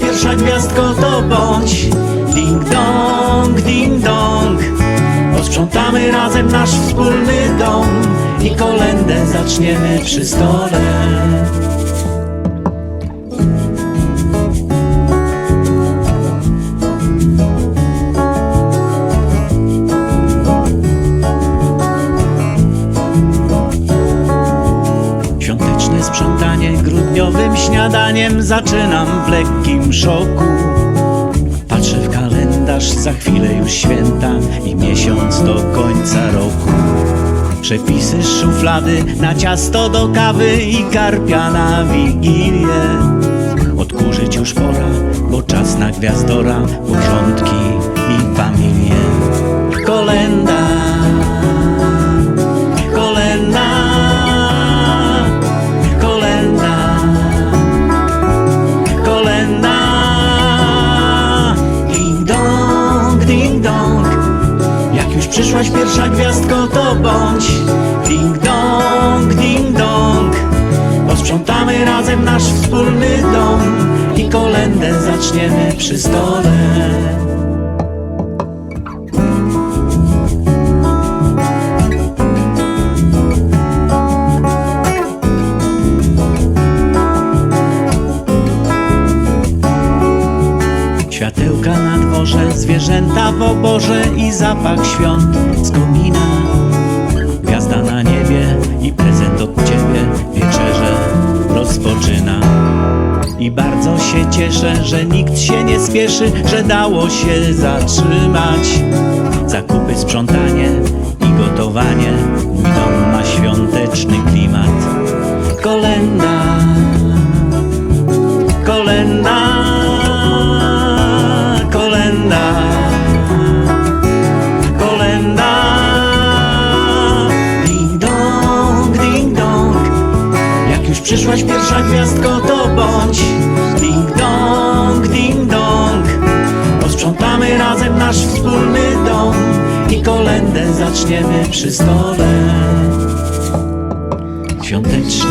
pierwsza gwiazdko to bądź Ding dong, ding dong. Posprzątamy razem nasz wspólny dom I kolendę zaczniemy przy stole grudniowym śniadaniem zaczynam w lekkim szoku. Patrzę w kalendarz, za chwilę już święta i miesiąc do końca roku. Przepisy z szuflady na ciasto do kawy i karpia na wigilię. Odkurzyć już pora, bo czas na gwiazdora, porządki przyszłaś pierwsza gwiazdko, to bądź Ding dong, ding dong. Posprzątamy razem nasz wspólny dom I kolendę zaczniemy przy stole Światełka na dworze, zwierzęta w oborze i zapach świąt z komina. Gwiazda na niebie i prezent od ciebie wieczerze rozpoczyna. I bardzo się cieszę, że nikt się nie spieszy, że dało się zatrzymać. Zakupy, przyszłaś pierwsza gwiazdko, to bądź. Ding dong, ding dong. Posprzątamy razem nasz wspólny dom I kolendę zaczniemy przy stole. Świątecznie